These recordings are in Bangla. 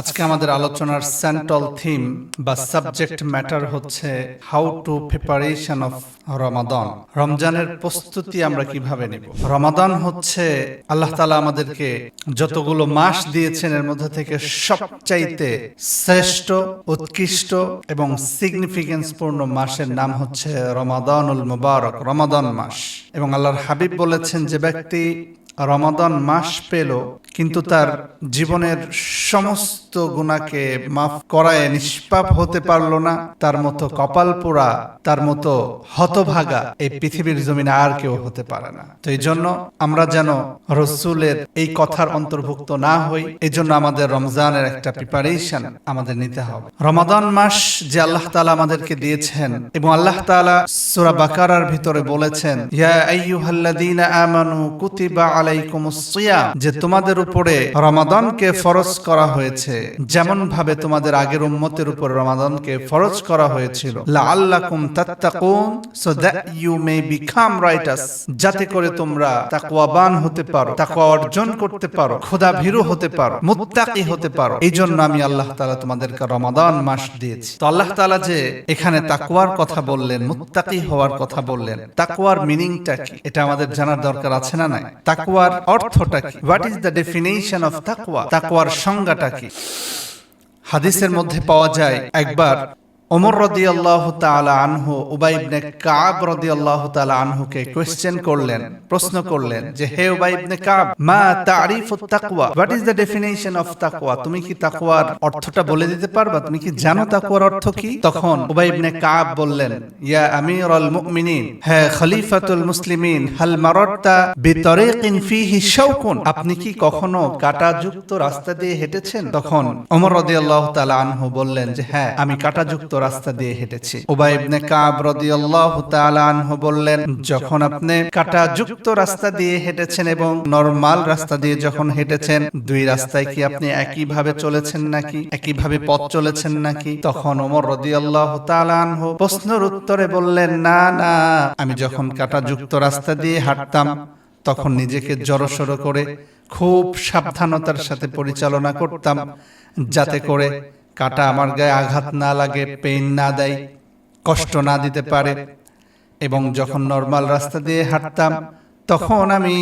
আজকে আমাদের আলোচনার সেন্ট্রাল থিম বা সাবজেক্ট ম্যাটার হচ্ছে how to preparation of Ramadan রমজানের প্রস্তুতি আমরা কীভাবে নেব? রমাদান হচ্ছে, আল্লাহ তালা আমাদেরকে যতগুলো মাস দিয়েছেন এর মধ্যে থেকে সবচাইতে শ্রেষ্ঠ, উৎকৃষ্ট এবং সিগনিফিকেন্স পূর্ণ মাসের নাম হচ্ছে রমাদানুল মুবারক, রমাদান মাস। এবং আল্লাহর হাবিব বলেছেন যে ব্যক্তি রমাদান মাস পেল কিন্তু তার জীবনের সমস্ত গুণাকে মাফ করায় নিষ্পাপ হতে পারল না। তার মতো কপাল পোড়া তার মতো হতভাগা এই পৃথিবীর জমিনে আর কেউ হতে পারে না। তো এই জন্য আমরা যেন রসুলের এই কথার অন্তর্ভুক্ত না হই এই জন্য আমাদের রমজানের একটা প্রিপারেশন আমাদের নিতে হবে। রমাদান মাস যে আল্লাহ তালা আমাদেরকে দিয়েছেন এবং আল্লাহ তাআলা সুরা বাকারার ভিতরে বলেছেন ইয়া আইয়ুহাল্লাযীনা আমানু কুতিবা আলাইকুমুস সিয়াম যে তোমাদের উপরে রমাদানকে ফরজ করা হয়েছে। যেমন ভাবে তোমাদের আগের উম্মতের উপর রমাদানকে ফরজ করা হয়েছিল। লাআল্লাকুম তাত্তাকুন so that you may become righteous যাতে করে তোমরা তাকওয়াবান হতে পারো, তাকওয়া অর্জন করতে পারো খোদা ভীরু হতে পারো, মুত্তাকি হতে পারো। এই জন্য আমি আল্লাহ তাআলা তোমাদেরকে রমাদান মাস দিয়েছি। তো আল্লাহ তাআলা যে এখানে তাকওয়ার কথা বললেন, মুত্তাকি হওয়ার কথা বললেন, তাকওয়ার মিনিংটা কি? এটা আমাদের জানার দরকার আছে না নাই? তাকওয়ার অর্থটা কি? What is the definition of তাকওয়া তাকওয়ার সংজ্ঞাটা কি? হাদিসের মধ্যে পাওয়া যায় একবার ওমর রাদিয়াল্লাহু তাআলা আনহু, উবাই ইবনে কাব রাদিয়াল্লাহু তাআলা আনহুকে কোশ্চেন করলেন, প্রশ্ন করলেন যে, হে উবাই ইবনে কাব, মা তারিফুত তাকওয়া what is the definition of তাকওয়া? তুমি কি তাকওয়ার অর্থটা বলে দিতে পারবা? তুমি কি জানো তাকওয়ার অর্থ কি? তখন উবাই ইবনে কাব বললেন, ইয়া আমিরুল মুমিনিন হে খলিফাতুল মুসলিমিন, হাল মারারতা বিতরিকিন ফিহি শাওকুন, আপনি কি কখনো কাটাযুক্ত রাস্তা দিয়ে হেঁটেছেন? তখন ওমর রাদিয়াল্লাহু তালা আনহু বললেন যে হ্যাঁ আমি কাটাযুক্ত রাস্তা দিয়ে হেঁটেছি। উবাই ইবনে কাব রাদিয়াল্লাহু তাআলা আনহু বললেন যখন আপনি কাটাযুক্ত রাস্তা দিয়ে হেঁটেছেন এবং নরমাল রাস্তা দিয়ে যখন হেঁটেছেন দুই রাস্তায় কি আপনি একই ভাবে চলেছেন নাকি? একই ভাবে পথ চলেছেন নাকি? তখন ওমর রাদিয়াল্লাহু তাআলা আনহু প্রশ্নের উত্তরে বললেন না না আমি যখন কাটা যুক্ত রাস্তা দিয়ে হাঁটতাম তখন নিজেকে জড়সড় করে খুব সাবধানতার সাথে পরিচালনা করতাম যাতে করে কাটা আমার গায়ে আঘাত না লাগে পেন না দেয়, কষ্ট না দিতে পারে। এবং যখন নর্মাল রাস্তা দিয়ে হাঁটতাম, তখন আমি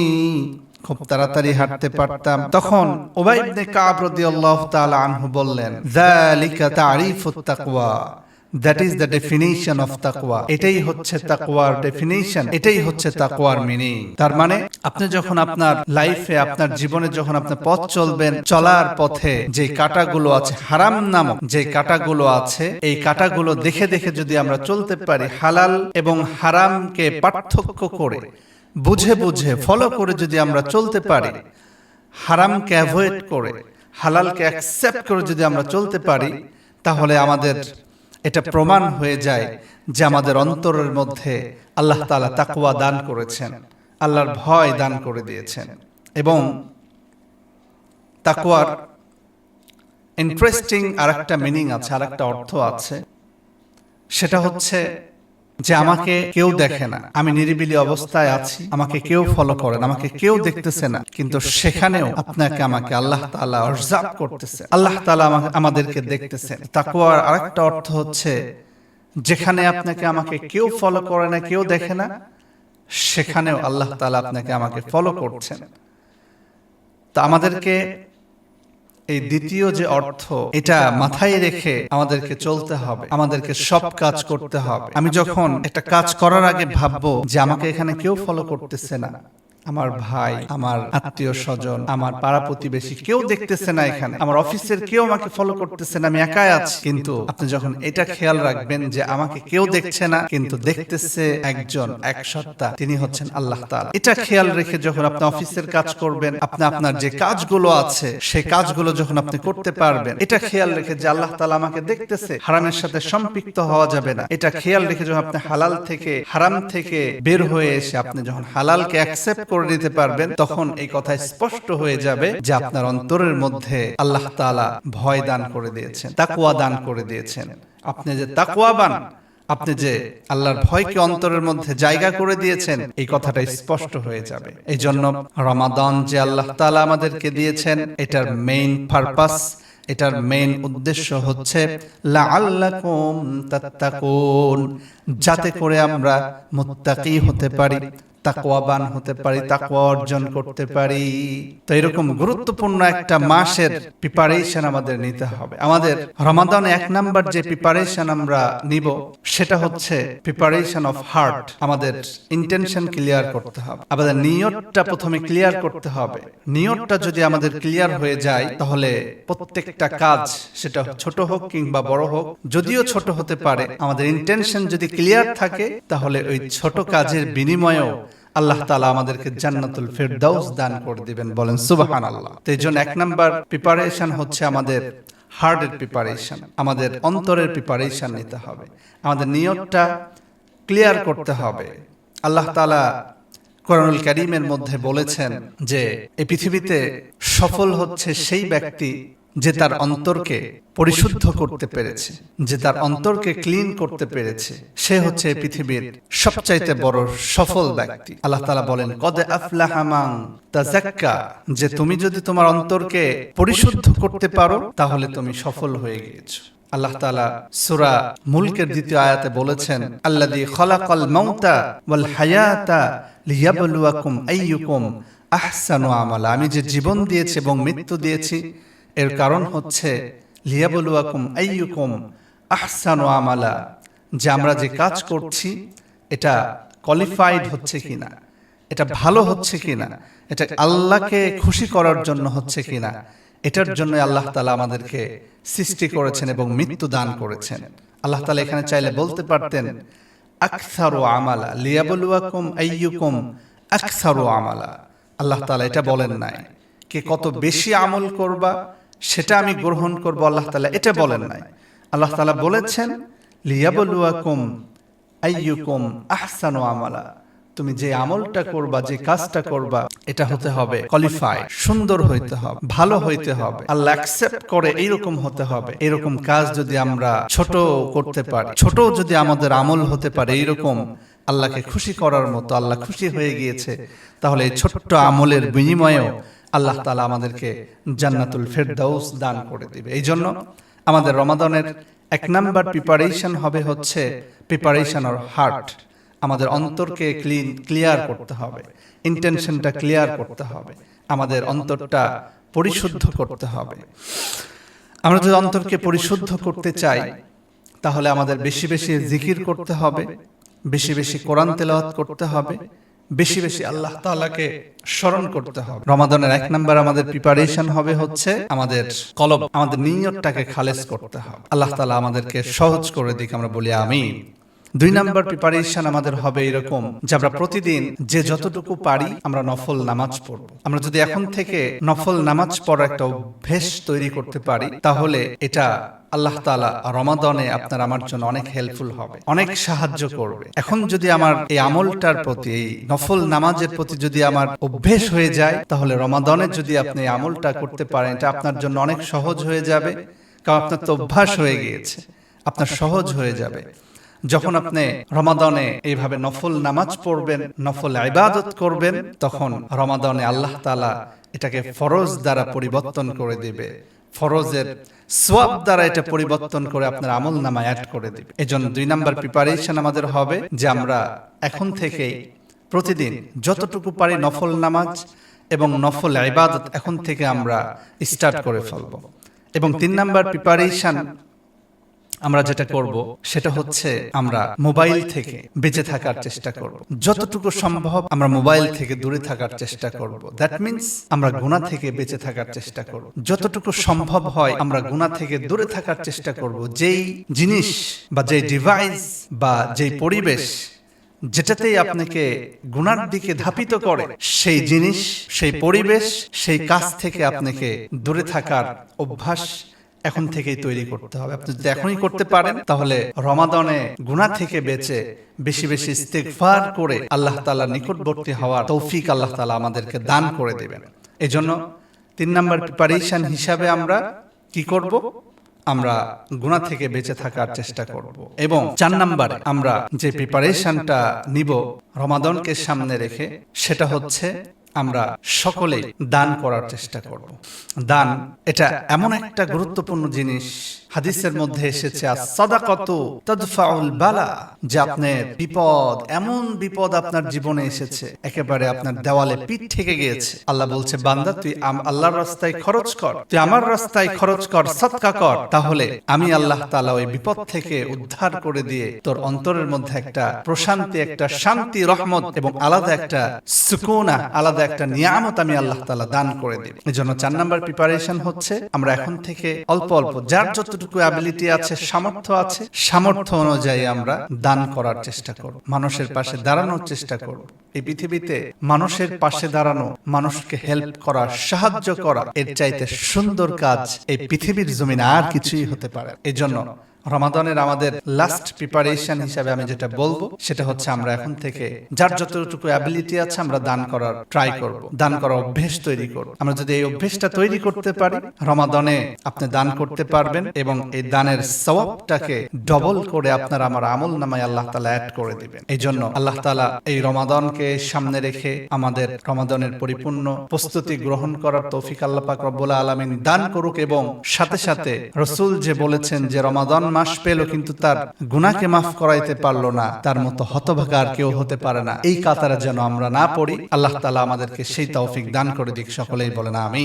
খুব তাড়াতাড়ি হাঁটতে পারতাম। তখন ওবাই ইবনে কাব রাদিয়াল্লাহু তাআলা আনহু বললেন, যালিকা তারিফুত তাকওয়া। That is the definition of তাকওয়া এটাই হচ্ছে তাকওয়ার ডেফিনেশন এটাই হচ্ছে তাকওয়ার মিনিং তার মানে আপনি যখন আপনার লাইফে আপনার জীবনে যখন আপনি পথ চলবেন চলার পথে যে কাটাগুলো আছে হারাম নামক যে কাটাগুলো আছে এই কাটাগুলো দেখে দেখে যদি আমরা চলতে পারি হালাল এবং হারামকে পার্থক্য করে বুঝে বুঝে ফলো করে যদি আমরা চলতে পারি হারামকে অ্যাভয়েড করে হালালকে অ্যাকসেপ্ট করে যদি আমরা চলতে পারি তাহলে আমাদের এটা প্রমাণ হয়ে যায় যে আমাদের অন্তরের মধ্যে আল্লাহ তালা তাকুয়া দান করেছেন আল্লাহর ভয় দান করে দিয়েছেন। এবং তাকুয়ার ইন্টারেস্টিং আর একটা মিনিং আছে আর একটা অর্থ আছে। সেটা হচ্ছে যে আমাকে কেউ দেখে না। আমি নিরিবিলি অবস্থায় আছি। আমাকে কেউ ফলো করেন আমাকে কেউ দেখতেছে না। কিন্তু সেখানেও আপনাকে আমাকে আল্লাহ তাআলা অবজার্ভ করতেছে। আল্লাহ আমাকে আমাদেরকে দেখতেছেন তাকওয়ার আরেকটা অর্থ হচ্ছে যেখানে আপনাকে আমাকে কেউ ফলো করে না কেউ দেখে না। সেখানেও আল্লাহ তালা আপনাকে আমাকে ফলো করছেন। তা আমাদেরকে এই দ্বিতীয় যে অর্থ এটা মাথায় রেখে আমাদেরকে চলতে হবে আমাদেরকে সব কাজ করতে হবে। আমি যখন একটা কাজ করার আগে ভাববো যে আমাকে এখানে কেউ ফলো করতেছে না আমার ভাই আমার আত্মীয় স্বজন আমার পাড়া প্রতিবেশী কেউ দেখতেছে না এখানে। আমার অফিসের কেউ আমাকে ফলো করতেছে না আমি একাই আছি। কিন্তু আপনি যখন এটা খেয়াল রাখবেন যে আমাকে কেউ দেখছে না কিন্তু দেখতেছে একজন এক সত্তা। তিনি হচ্ছেন আল্লাহ তাআলা। এটা খেয়াল রেখে যখন আপনি অফিসের কাজ করবেন আপনি আপনার যে কাজগুলো আছে সেই কাজগুলো যখন আপনি করতে পারবেন এটা খেয়াল রেখে যে আল্লাহ তাআলা আমাকে দেখতেছে হারামের সাথে সম্পৃক্ত হওয়া যাবে না। এটা খেয়াল রেখে যখন আপনি হালাল থেকে হারাম থেকে বের হয়ে এসে আপনি যখন হালালকে অ্যাকসেপ্ট করে নিতে পারবেন, তখন এই কথা স্পষ্ট হয়ে যাবে যে আপনার অন্তরের মধ্যে আল্লাহ তাআলা ভয় দান করে দিয়েছেন তাকুয়া দান করে দিয়েছেন। আপনি যে তাকুয়াবান আপনি যে আল্লাহর ভয়কে অন্তরের মধ্যে জায়গা করে দিয়েছেন, এই কথাটা স্পষ্ট হয়ে যাবে। এই জন্য রমাদান যে আল্লাহ তাআলা আমাদেরকে দিয়েছেন, এটার মেইন পারপাস এটার মেইন উদ্দেশ্য হচ্ছে যাতে করে আমরা মুত্তাকি হতে পারি তাকওয়াবান হতে পারি, তাকওয়া অর্জন করতে পারি। তো এরকম গুরুত্বপূর্ণ একটা মাসের প্রিপারেশন আমাদের নিতে হবে। আমাদের রমাদান এক নাম্বার যে প্রিপারেশন আমরা নিব, সেটা হচ্ছে প্রিপারেশন অফ হার্ট আমাদের ইন্টেনশন ক্লিয়ার করতে হবে। আমাদের নিয়তটা প্রথমে ক্লিয়ার করতে হবে। নিয়তটা যদি আমাদের ক্লিয়ার হয়ে যায়, তাহলে প্রত্যেকটা কাজ, সেটা ছোট হোক কিংবা বড় হোক, যদিও ছোট হতে পারে, আমাদের ইন্টেনশন যদি ক্লিয়ার থাকে, তাহলে ওই ছোট কাজের বিনিময়েও আল্লাহ তালা আমাদেরকে জান্নাতুল ফেরদাউস দান করে দিবেন বলেন সুবাহান আল্লাহ তো এই জন্য এক নাম্বার প্রিপারেশন হচ্ছে আমাদের হার্টের প্রিপারেশন আমাদের অন্তরের প্রিপারেশন নিতে হবে। আমাদের নিয়তটা ক্লিয়ার করতে হবে। আল্লাহ তালা কোরআনুল করিমের মধ্যে বলেছেন যে, এই পৃথিবীতে সফল হচ্ছে সেই ব্যক্তি যে তার অন্তরকে পরিশুদ্ধ করতে পেরেছে যে তার অন্তরকে ক্লিন করতে পেরেছে সে হচ্ছে পৃথিবীর সবচাইতে বড় সফল ব্যক্তি। আল্লাহ তালা বলেন কদে আফলাহামাং তাজাক্কা যে তুমি যদি তোমার অন্তরকে পরিশুদ্ধ করতে পারো তাহলে তুমি সফল হয়ে গিয়েছো। আল্লাহ তালা সুরা মুলকের দ্বিতীয় আয়াতে বলেছেন আল্লাদি খলাকল মাউতা ওয়াল হায়াতা লিয়াবলুয়াকুম আইয়ুকুম আহসানু আমালা। আমি যে জীবন দিয়েছি এবং মৃত্যু দিয়েছি এর কারণ হচ্ছে লিয়াবলুয়াকুম আইয়ুকুম আহসানু আমালা যে আমরা যে কাজ করছি এটা কোয়ালিফাইড হচ্ছে কিনা এটা ভালো হচ্ছে কিনা এটা আল্লাহকে খুশি করার জন্য হচ্ছে কিনা এটার জন্য আল্লাহ তালা আমাদেরকে সৃষ্টি করেছেন এবং মৃত্যু দান করেছেন। আল্লাহ তালা এখানে চাইলে বলতে পারতেন আকসারু আমালা লিয়াবলুয়াকুম আইয়ুকুম আকসারু আমালা। আল্লাহ তালা এটা বলেন নাই কে কত বেশি আমল করবা সেটা আমি গ্রহণ করব, আল্লাহ তালা এটা বলেন নাই। আল্লাহ তালা বলেছেন, লিয়াবলুয়াকুম আইয়ুকুম আহসানু আমালা। তুমি যে আমলটা করবা, যে কাজটা করবা, এটা হতে হবে কোয়ালিফাই সুন্দর হইতে হবে, ভালো হইতে হবে। আল্লাহ অ্যাকসেপ্ট করে এইরকম হতে হবে। এরকম কাজ যদি আমরা ছোট করতে পারি, ছোট যদি আমাদের আমল হতে পারে এইরকম, আল্লাহকে খুশি করার মতো, আল্লাহ খুশি হয়ে গিয়েছে, তাহলে এই ছোট্ট আমলের বিনিময়েও আল্লাহ তালা আমাদেরকে জান্নাতুল ফেরদাউস দান করে দিবে। এই জন্য আমাদের রমাদানের এক নাম্বার প্রিপারেশন হবে হচ্ছে প্রিপারেশন অর হার্ট আমাদের অন্তরকে ক্লিন ক্লিয়ার করতে হবে। ইন্টেনশনটা ক্লিয়ার করতে হবে। আমাদের অন্তরটা পরিশুদ্ধ করতে হবে। আমরা যদি অন্তরকে পরিশুদ্ধ করতে চাই তাহলে আমাদের বেশি বেশি জিকির করতে হবে বেশি বেশি কোরআন তেলাওয়াত করতে হবে বেশি বেশি আল্লাহ তাআলাকে স্মরণ করতে হবে। রমাদনের এক নাম্বার আমাদের প্রিপারেশন হবে হচ্ছে আমাদের কলব, আমাদের নিয়তটাকে খালেজ করতে হবে। আল্লাহ তালা আমাদেরকে সহজ করে দিকে, আমরা বলি আমিন। দুই নাম্বার প্রিপারেশন আমাদের হবে এরকম যে আমরা প্রতিদিন যে যতটুকু পারি আমরা নফল নামাজ পড়ব। আমরা যদি এখন থেকে নফল নামাজ পড়ার একটা অভ্যেস তৈরি করতে পারি, তাহলে এটা আল্লাহ তালা রমাদনে আপনার আমার জন্য অনেক হেল্পফুল হবে, অনেক সাহায্য করবে। এখন যদি আমার এই আমলটার প্রতি, এই নফল নামাজের প্রতি যদি আমার অভ্যেস হয়ে যায়, তাহলে রমাদনে যদি আপনি আমলটা করতে পারেন, এটা আপনার জন্য অনেক সহজ হয়ে যাবে, কারণ আপনার তো অভ্যাস হয়ে গিয়েছে, আপনার সহজ হয়ে যাবে। যখন আপনি রমাদানে এইভাবে নফল নামাজ পড়বেন নফল ইবাদত করবেন তখন রমাদানে আল্লাহ তালা এটাকে ফরজ দ্বারা পরিবর্তন করে দিবে। ফরজের সোয়াব দ্বারা এটা পরিবর্তন করে আপনার আমল নামা অ্যাড করে দিবে। এই জন্য দুই নাম্বার প্রিপারেশন আমাদের হবে যে আমরা এখন থেকে প্রতিদিন যতটুকু পারি নফল নামাজ এবং নফল ইবাদত এখন থেকে আমরা স্টার্ট করে ফেলব। এবং তিন নাম্বার প্রিপারেশন আমরা যেটা করব সেটা হচ্ছে আমরা মোবাইল থেকে বেঁচে থাকার চেষ্টা করব। যতটুকু সম্ভব আমরা মোবাইল থেকে দূরে থাকার চেষ্টা করব। দ্যাট মিন্স আমরা গুণা থেকে বেঁচে থাকার চেষ্টা করব। যতটুকু সম্ভব হয় আমরা গুণা থেকে দূরে থাকার চেষ্টা করব। যেই জিনিস বা যেই ডিভাইস বা যেই পরিবেশ যেটাতেই আপনাকে গুণার দিকে ধাপিত করে, সেই জিনিস, সেই পরিবেশ, সেই কাজ থেকে আপনাকে দূরে থাকার অভ্যাস এখন থেকেই তৈরি করতে হবে। আপনি যদি এখনই করতে পারেন তাহলে রমাদনে গুনাহ থেকে বেঁচে বেশি বেশি ইস্তেগফার করে আল্লাহ তাআলার নিকটবর্তী হওয়ার তৌফিক আল্লাহ তাআলা আমাদেরকে দান করে দেবেন। এজন্য তিন নম্বর প্রিপারেশন হিসাবে আমরা কি করব? আমরা গুণা থেকে বেঁচে থাকার চেষ্টা করব। এবং চার নাম্বারে আমরা যে প্রিপারেশনটা নিব রমাদনকে সামনে রেখে সেটা হচ্ছে আমরা সকলে দান করার চেষ্টা করব। দান এটা এমন একটা গুরুত্বপূর্ণ জিনিস হাদিসের মধ্যে এসেছে সদাকত তদফাউল বালা যে আপনার বিপদ এমন বিপদ আপনার জীবনে এসেছে। একেবারে আপনার দেওয়ালে পিঠ থেকে গিয়েছে। আল্লাহ বলছে বান্দা তুই আল্লাহর রাস্তায় খরচ কর। তুই আমার রাস্তায় খরচ কর সৎকা কর। তাহলে আমি আল্লাহ তাআলা ওই বিপদ থেকে উদ্ধার করে দিয়ে তোর অন্তরের মধ্যে একটা প্রশান্তি একটা শান্তি রহমত এবং আলাদা একটা সুকুনা আলাদা একটা নিয়ামত আমি আল্লাহ তালা দান করে দেব। এই জন্য চার নাম্বার প্রিপারেশন হচ্ছে আমরা এখন থেকে অল্প অল্প যার যতটুকু অ্যাবিলিটি আছে সামর্থ্য আছে সামর্থ্য অনুযায়ী আমরা দান করার চেষ্টা করব মানুষের পাশে দাঁড়ানোর চেষ্টা করব। এই পৃথিবীতে মানুষের পাশে দাঁড়ানো মানুষকে হেল্প করা সাহায্য করা এর চাইতে সুন্দর কাজ এই পৃথিবীর জমিনে আর কিছুই হতে পারে এই জন্য রমাদানের আমাদের লাস্ট প্রিপারেশন হিসাবে আমি যেটা বলব, সেটা হচ্ছে আমরা এখন থেকে যার যতটুকু অ্যাবিলিটি আছে আমরা দান করার ট্রাই করব, দান করার অভ্যেস তৈরি করব। আমরা যদি এই অভ্যেসটা তৈরি করতে পারি, রমাদানে আপনি দান করতে পারবেন এবং এই দানের সওয়াবটাকে ডবল করে আপনার আমার আমল নামায় আল্লাহ তালা অ্যাড করে দিবেন। এই জন্য আল্লাহ তালা এই রমাদানকে সামনে রেখে আমাদের রমাদানের পরিপূর্ণ প্রস্তুতি গ্রহণ করার তৌফিক আল্লাহ পাক রব্বুল আলমিন দান করুক এবং সাথে সাথে রসুল যে বলেছেন যে রমাদান মাস পেল কিন্তু তার। গুণাকে মাফ করাইতে পারল না। তার মতো হতভাগা আর কেউ হতে পারে না। এই কাতারে যেন আমরা না পড়ি, আল্লাহ তালা আমাদেরকে সেই তৌফিক দান করে দিক। সকলেই বলে না আমি